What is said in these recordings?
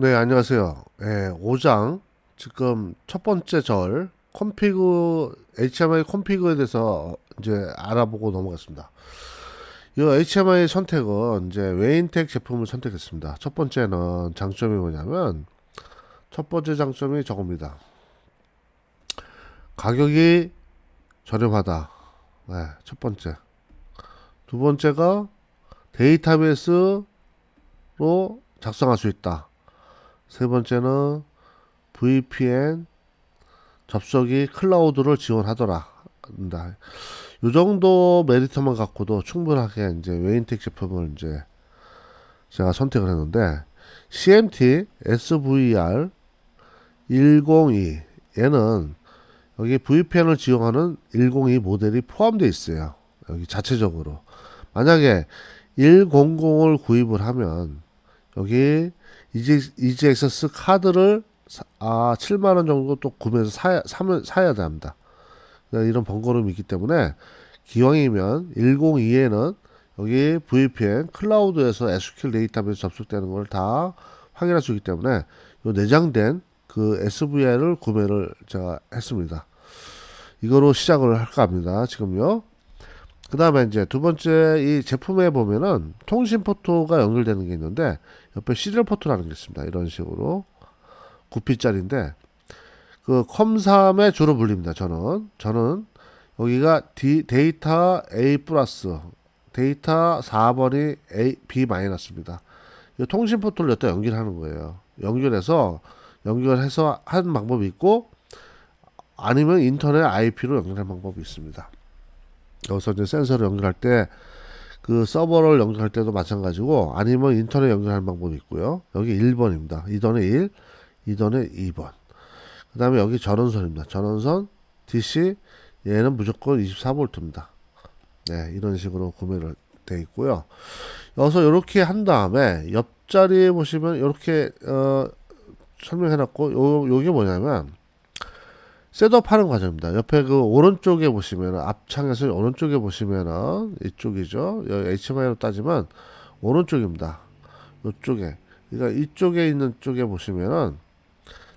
네, 안녕하세요. 예, 5장 지금 첫 번째 절 컴피그 HMI 컴피그에 대해서 이제 알아보고 넘어갔습니다. 이 HMI 선택은 이제 웨인텍 제품을 선택했습니다. 첫 번째는 장점이 뭐냐면 첫 번째 장점이 저겁니다. 가격이 저렴하다. 네, 첫 번째. 두 번째가 데이터베이스로 작성할 수 있다. 세 번째는 VPN 접속이 클라우드를 지원하더라. 이 정도 메리트만 갖고도 충분하게 이제 웨인텍 제품을 이제 제가 선택을 했는데 CMT SVR 102 얘는 여기 VPN을 지원하는 102 모델이 포함되어 있어요. 여기 자체적으로 만약에 100을 구입을 하면 여기 이지, 이지엑세스 카드를 사, 아 7만 원 정도 또 구매해서 사야 사면 사야 합니다. 그러니까 이런 번거로움이 있기 때문에 기왕이면 102에는 여기 VPN 클라우드에서 SQL 데이터베이스 접속되는 걸 다 확인할 수 있기 때문에 요 내장된 그 SVR을 구매를 제가 했습니다. 이거로 시작을 할까 합니다. 지금요. 그 다음에 이제 두 번째 이 제품에 보면은 통신 포트가 연결되는 게 있는데 옆에 시리얼 포트라는 게 있습니다. 이런 식으로 9P짜리인데 그 컴3에 주로 불립니다. 저는 저는 여기가 D, 데이터 A 플러스 데이터 4번이 A, B 마이너스입니다. 이 통신 포트를 여기다 연결하는 거예요. 연결해서 연결해서 하는 방법이 있고 아니면 인터넷 IP로 연결하는 방법이 있습니다. 여기서 이제 센서를 연결할 때 그 서버를 연결할 때도 마찬가지고 아니면 인터넷 연결하는 방법이 있고요. 여기 1번입니다. 2번에 1, 2번에 2번. 그 다음에 여기 전원선입니다. 전원선 DC 얘는 무조건 24V입니다. 네, 이런 식으로 구매를 돼 있고요. 여기서 이렇게 한 다음에 옆자리에 보시면 이렇게 어, 설명해 놨고 요 요게 뭐냐면 셋업하는 과정입니다. 옆에 그 오른쪽에 보시면 앞창에서 오른쪽에 보시면은 이쪽이죠. 여기 HMI로 따지면 오른쪽입니다. 이쪽에 그러니까 이쪽에 있는 쪽에 보시면은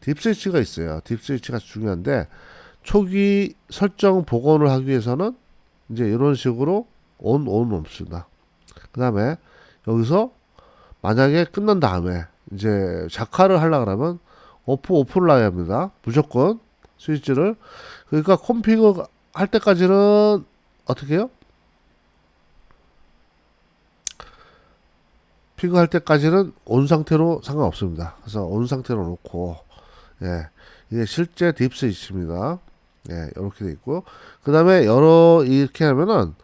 딥 스위치가 있어요. 딥 스위치가 중요한데 초기 설정 복원을 하기 위해서는 이제 이런 식으로 온, 온 없습니다. 그 다음에 여기서 만약에 끝난 다음에 이제 작화를 하려 그러면 오프 오프를 놔야 합니다. 무조건 스위치를 그러니까 컴피그 할 때까지는 어떻게 해요? 피그 할 때까지는 온 상태로 상관없습니다. 그래서 온 상태로 놓고 예 이게 실제 딥 스위치입니다. 예 이렇게 돼 있고 그 다음에 여러 이렇게 하면은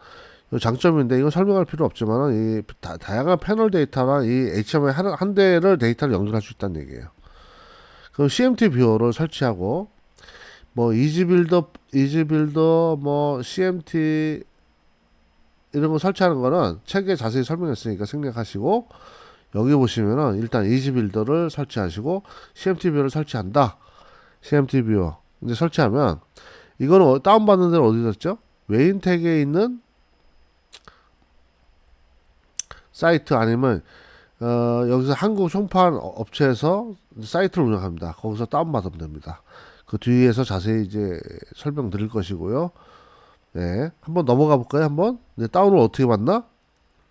이 장점인데 이건 설명할 필요 없지만은 이 다, 다양한 패널 데이터랑 이 HMI 한, 한 대를 데이터를 연결할 수 있다는 얘기예요. 그럼 CMT 뷰어를 설치하고 뭐 이지빌더 이지빌더 뭐 CMT 이런 거 설치하는 거는 책에 자세히 설명했으니까 생략하시고 여기 보시면은 일단 이지빌더를 설치하시고 CMT 뷰어를 설치한다. CMT 뷰어 이제 설치하면 이거는 어- 다운받는 데는 어디 뒀죠? 웨인텍에 있는 사이트 아니면 어, 여기서 한국 총판 업체에서 사이트를 운영합니다. 거기서 다운받으면 됩니다. 그 뒤에서 자세히 이제 설명드릴 것이고요. 네, 한번 넘어가 볼까요? 한번 네, 다운을 어떻게 받나?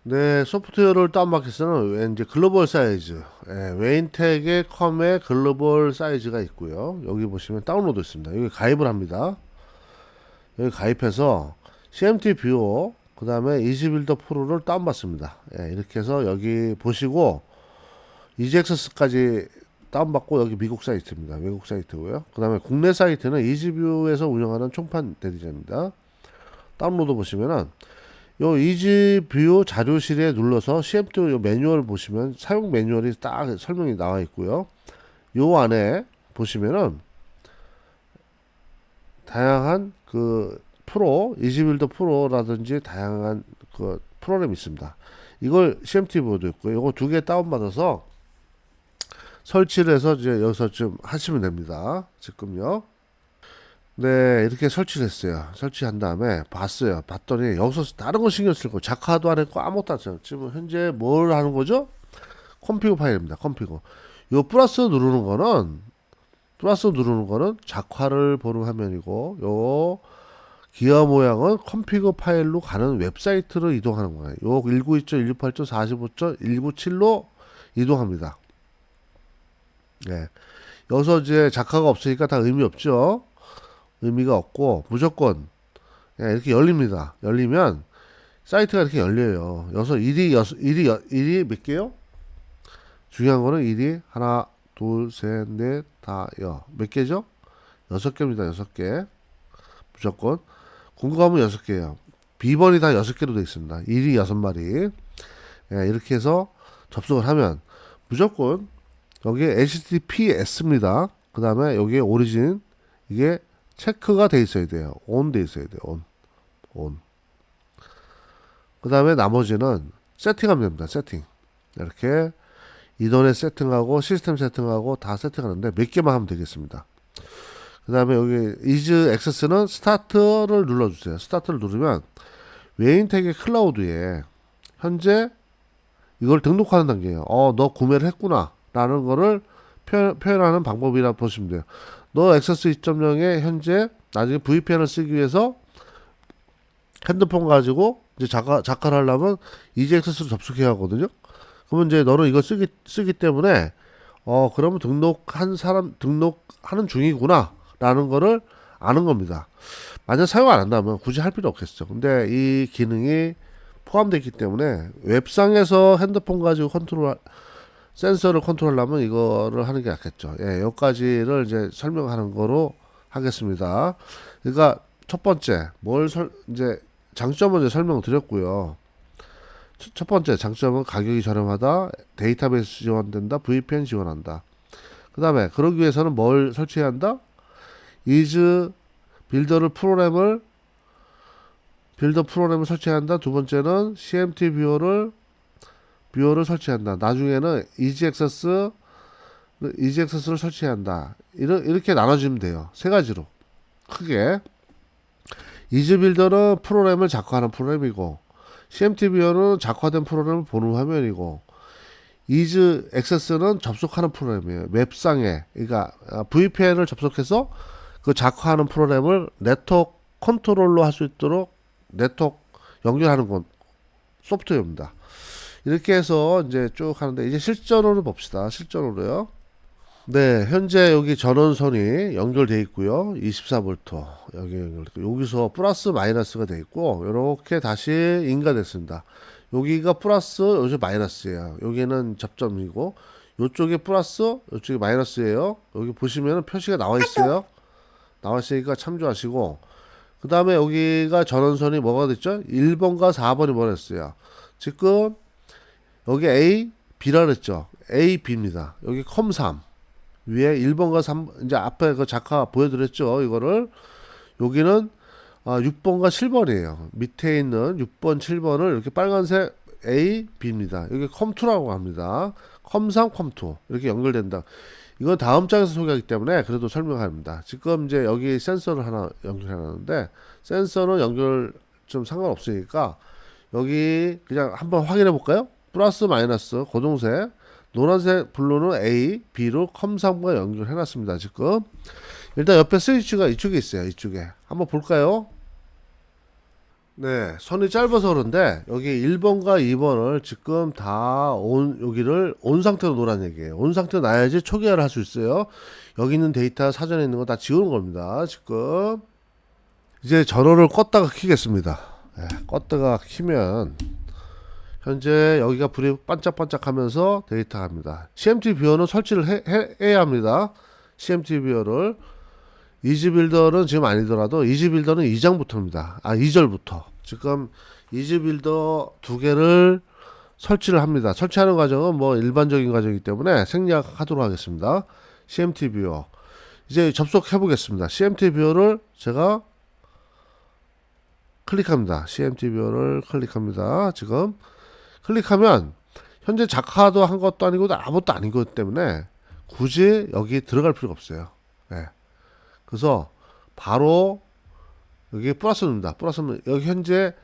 네, 소프트웨어를 위해서는 이제 글로벌 사이즈, 예, 웨인텍의 컴의 글로벌 사이즈가 있고요. 여기 보시면 다운로드 있습니다. 여기 가입을 합니다. 여기 가입해서 CMT 뷰어, 그 다음에 이지빌더 프로를 다운받습니다. 예, 이렇게 해서 여기 보시고 이지엑스까지 다운받고 여기 미국 사이트입니다. 외국 사이트고요. 그 다음에 국내 사이트는 이지뷰에서 운영하는 총판 대리점입니다. 다운로드 보시면은 요 이지뷰 자료실에 눌러서 CMT 요 매뉴얼 보시면 사용 매뉴얼이 딱 설명이 나와 있고요. 요 안에 보시면은 다양한 그 프로 이지빌더 프로라든지 다양한 그 프로그램이 있습니다. 이걸 CMT 뷰도 있고요. 요거 두 개 다운받아서 설치를 해서 이제 여기서 좀 하시면 됩니다. 지금요. 네, 이렇게 설치를 했어요. 설치한 다음에 봤어요. 봤더니 여기서 다른 거 신경 쓸 거, 작화도 안 했고 아무것도 안 했어요. 지금 현재 뭘 하는 거죠? 컴피그 파일입니다. 컴피그. 요 플러스 누르는 거는 플러스 누르는 거는 작화를 보는 화면이고 요 기어 모양은 컴피그 파일로 가는 웹사이트로 이동하는 거예요. 요 192.168.45.197로 이동합니다. 예. 여기서 이제 작화가 없으니까 다 의미 없죠. 의미가 없고 무조건 예, 이렇게 열립니다. 열리면 사이트가 이렇게 열려요. 여기서 일이 여섯 일이 여, 일이 몇 개요? 중요한 거는 일이 하나, 둘, 셋, 넷, 다, 여. 몇 개죠? 여섯 개입니다. 여섯 개. 무조건. 궁금하면 여섯 개예요. 비번이 다 여섯 개로 되어 있습니다. 일이 여섯 마리. 예, 이렇게 해서 접속을 하면 무조건 여기에 HTTPS입니다. 그 다음에 여기에 오리진 이게 체크가 돼 있어야 돼요. 온돼 있어야 돼요. 온. 온. 그 다음에 나머지는 세팅하면 됩니다. 세팅. 이렇게 인터넷 세팅하고 시스템 세팅하고 다 세팅하는데 몇 개만 하면 되겠습니다. 그 다음에 여기 이즈 액세스는 스타트를 눌러주세요. 스타트를 누르면 웨인 태그 클라우드에 현재 이걸 등록하는 단계예요. 어, 너 구매를 했구나. 라는 거를 표현, 표현하는 방법이라 보시면 돼요. 너 액세스 2.0에 현재 나중에 VPN을 쓰기 위해서 핸드폰 가지고 이제 작가, 작가를 하려면 이지 액세스로 접속해야 하거든요. 그러면 이제 너는 이거 쓰기, 쓰기 때문에 어, 그러면 등록한 사람, 등록하는 중이구나. 라는 거를 아는 겁니다. 만약 사용 안 한다면 굳이 할 필요 없겠죠. 근데 이 기능이 포함되어 있기 때문에 웹상에서 핸드폰 가지고 컨트롤, 센서를 컨트롤하려면 이거를 하는 게 낫겠죠. 예, 여기까지를 이제 설명하는 거로 하겠습니다. 그러니까 첫 번째, 뭘 설, 이제 장점은 이제 설명드렸고요. 첫, 첫 번째 장점은 가격이 저렴하다, 데이터베이스 지원된다, VPN 지원한다. 그 다음에 그러기 위해서는 뭘 설치해야 한다? 이즈 빌더를 프로그램을 빌더 프로그램을 설치해야 한다. 두 번째는 CMT 뷰어를 뷰어를 설치한다. 나중에는 이지 액세스 이지 액세스를 설치해야 한다. 이렇게 나눠지면 돼요. 세 가지로 크게 이즈 빌더는 프로그램을 작화하는 프로그램이고 CMT 뷰어는 작화된 프로그램을 보는 화면이고 이즈 액세스는 접속하는 프로그램이에요. 웹상에 그러니까 VPN을 접속해서 그 작화하는 프로그램을 네트워크 컨트롤로 할 수 있도록 네트워크 연결하는 건 소프트웨어입니다. 이렇게 해서 이제 쭉 하는데 이제 실전으로 봅시다. 실전으로요. 네, 현재 여기 전원선이 연결돼 있고요. 24V 여기 연결 여기서 플러스 마이너스가 돼 있고 이렇게 다시 인가됐습니다. 여기가 플러스, 여기 마이너스예요. 여기는 접점이고 이쪽에 플러스, 이쪽에 마이너스예요. 여기 보시면 표시가 나와 있어요. 나와 있으니까 참조하시고 그 다음에 여기가 전원선이 뭐가 됐죠? 1번과 4번이 뭐랬어요? 지금 여기 A, B라 그랬죠? A, B입니다. 여기 컴3 위에 1번과 3 이제 앞에 그 작화 보여드렸죠? 이거를 여기는 아, 6번과 7번이에요. 밑에 있는 6번, 7번을 이렇게 빨간색 A, B입니다. 여기 컴2라고 합니다. 컴3, 컴2 이렇게 연결된다. 이건 다음 장에서 소개하기 때문에 그래도 설명합니다. 지금 이제 여기 센서를 하나 연결해놨는데 센서는 연결 좀 상관없으니까 여기 그냥 한번 확인해 볼까요? 플러스 마이너스 고동색 노란색 블루는 A, B로 컴3과 연결해 놨습니다. 지금 일단 옆에 스위치가 이쪽에 있어요. 이쪽에 한번 볼까요? 네, 선이 짧아서 그런데 여기 1번과 2번을 지금 다 온 여기를 온 상태로 놓으라는 얘기예요. 온 상태로 놔야지 초기화를 할 수 있어요. 여기 있는 데이터 사전에 있는 거 다 지우는 겁니다. 지금 이제 전원을 껐다가 키겠습니다. 네, 껐다가 키면 현재 여기가 불이 반짝반짝하면서 데이터 갑니다. CMT 뷰어는 설치를 해, 해, 해 야 합니다. CMT 뷰어를 이지 빌더는 지금 아니더라도 이지 빌더는 2장부터입니다. 아 2절부터 지금 이지 빌더 두 개를 설치를 합니다. 설치하는 과정은 뭐 일반적인 과정이기 때문에 생략하도록 하겠습니다. CMT 뷰어 이제 접속해 보겠습니다. CMT 뷰어를 제가 클릭합니다. CMT 뷰어를 클릭합니다. 지금 클릭하면 현재 작화도 한 것도 아니고 아무것도 것 때문에 굳이 여기 들어갈 필요가 없어요. 네. 그래서 바로 여기 플러스 누릅니다. 플러스는 여기 현재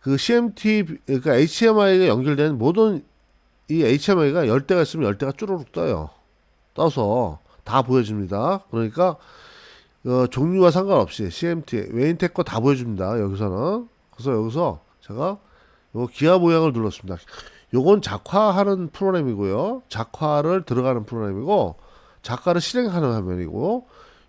그 CMT 그러니까 HDMI가 연결된 모든 이 HDMI가 열대가 있으면 열대가 쭈루룩 떠요. 떠서 다 보여줍니다. 그러니까 어, 종류와 상관없이 CMT 웨인텍 거 다 보여줍니다. 여기서는 그래서 여기서 제가 요 기아 모양을 눌렀습니다. 요건 작화하는 프로그램이고요. 작화를 들어가는 프로그램이고 작화를 실행하는 화면이고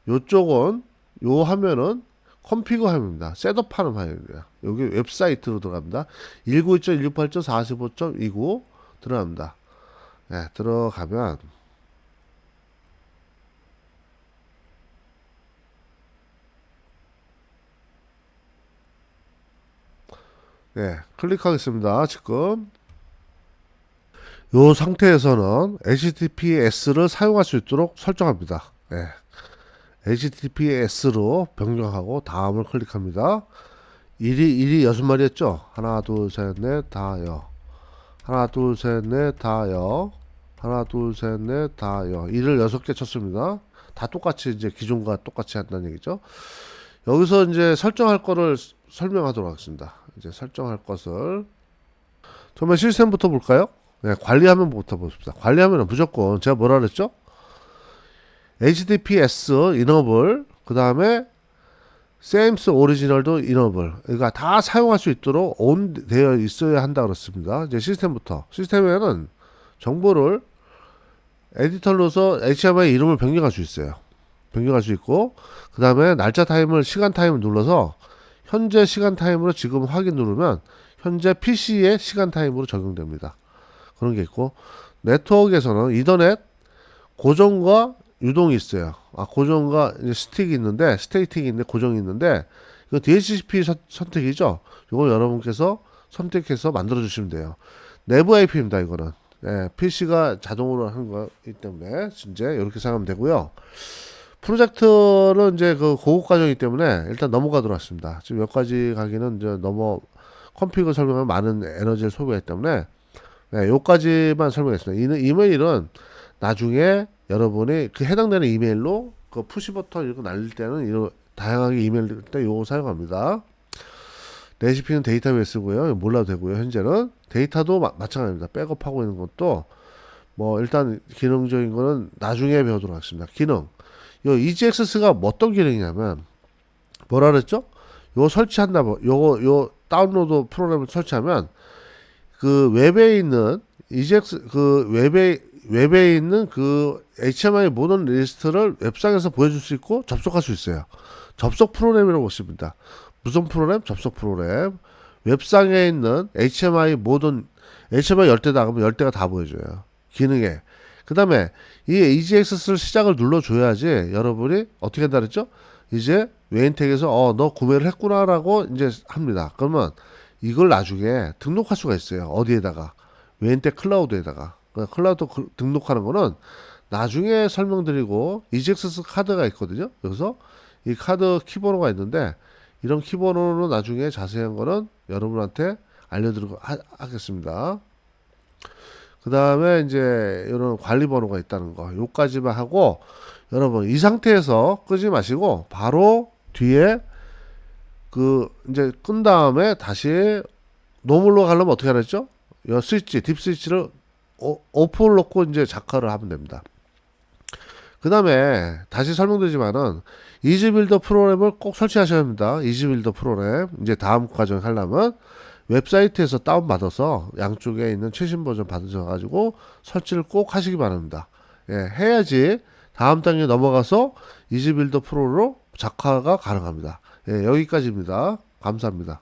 요쪽은 요 화면은 컴피그 화면입니다. 셋업하는 화면입니다. 여기 웹사이트로 들어갑니다. 192.168.45.29 들어갑니다. 네, 들어가면 네, 클릭하겠습니다. 지금 이 상태에서는 HTTPS를 사용할 수 있도록 설정합니다. 네. HTTPS로 변경하고 다음을 클릭합니다. 1이 1이 여섯 마리였죠. 하나 둘셋넷 다여. 하나 둘셋넷 다여. 하나 둘셋넷 다여. 1을 여섯 개 쳤습니다. 다 똑같이 이제 기존과 똑같이 한다는 얘기죠. 여기서 이제 설정할 거를 설명하도록 하겠습니다. 이제 설정할 것을 처음에 시스템부터 볼까요? 네, 관리화면부터 봅시다. 관리화면은 무조건 제가 뭐라 그랬죠? HTTPS 이너블 그 다음에 세임스 오리지널도 이너블 그러니까 다 사용할 수 있도록 온 되어 있어야 한다 그렇습니다. 이제 시스템부터 시스템에는 정보를 에디터로서 HTML 이름을 변경할 수 있어요. 변경할 수 있고 그 다음에 날짜 타임을 시간 타임을 눌러서 현재 시간 타임으로 지금 확인 누르면 현재 PC의 시간 타임으로 적용됩니다. 그런 게 있고 네트워크에서는 이더넷 고정과 유동이 있어요. 아 고정과 스틱이 있는데 스테이팅이 있는데 고정이 있는데 이거 DHCP 선, 선택이죠. 이걸 여러분께서 선택해서 만들어 주시면 돼요. 내부 IP입니다. 이거는 예, PC가 자동으로 하는 거기 때문에 이제 이렇게 생각하면 되고요. 프로젝트는 이제 그 고급 과정이기 때문에 일단 넘어가도록 하겠습니다. 지금 몇 가지 가기는 이제 넘어 컴피그 설명하면 많은 에너지를 소비하기 때문에 네, 요까지만 설명했습니다. 이, 이메일은 나중에 여러분이 그 해당되는 이메일로 그 푸시 버튼 이렇게 날릴 때는 이런 다양하게 이메일 때 요거 사용합니다. 레시피는 데이터베이스고요. 몰라도 되고요. 현재는 데이터도 마, 마찬가지입니다. 백업하고 있는 것도 뭐 일단 기능적인 거는 나중에 배우도록 하겠습니다. 기능. 요 EGX가 뭐 어떤 기능이냐면 뭐라 그랬죠? 요 설치한다 뭐 요거 요 다운로드 프로그램을 설치하면 그 웹에 있는 EGX 그 웹에 웹에 있는 그 HTML 모든 리스트를 웹상에서 보여줄 수 있고 접속할 수 있어요. 접속 프로그램이라고 보십니다. 무슨 프로그램? 접속 프로그램. 웹상에 있는 HTML 모든 HTML 열대 나가면 열대가 다 보여줘요. 기능에. 그 다음에 이 EGX를 시작을 눌러줘야지 여러분이 어떻게 한다 그랬죠? 이제 웨인텍에서 어, 너 구매를 했구나 라고 이제 합니다. 그러면 이걸 나중에 등록할 수가 있어요. 어디에다가? 웨인텍 클라우드에다가. 그 클라우드 등록하는 거는 나중에 설명드리고 EGX 카드가 있거든요. 여기서 이 카드 키번호가 있는데 이런 키번호는 나중에 자세한 거는 여러분한테 알려드리고 하, 하겠습니다. 그 다음에 이제 이런 관리 번호가 있다는 거 요까지만 하고 여러분 이 상태에서 끄지 마시고 바로 뒤에 그 이제 끈 다음에 다시 노멀로 가려면 어떻게 하랬죠? 이 스위치 딥 스위치를 오, 오프를 놓고 이제 작화를 하면 됩니다. 그 다음에 다시 설명드리지만은 이지빌더 프로그램을 꼭 설치하셔야 합니다. 이지빌더 프로그램 이제 다음 과정 하려면 웹사이트에서 다운받아서 양쪽에 있는 최신 버전 받으셔가지고 설치를 꼭 하시기 바랍니다. 예, 해야지 다음 단계 넘어가서 이지빌더 프로로 작화가 가능합니다. 예, 여기까지입니다. 감사합니다.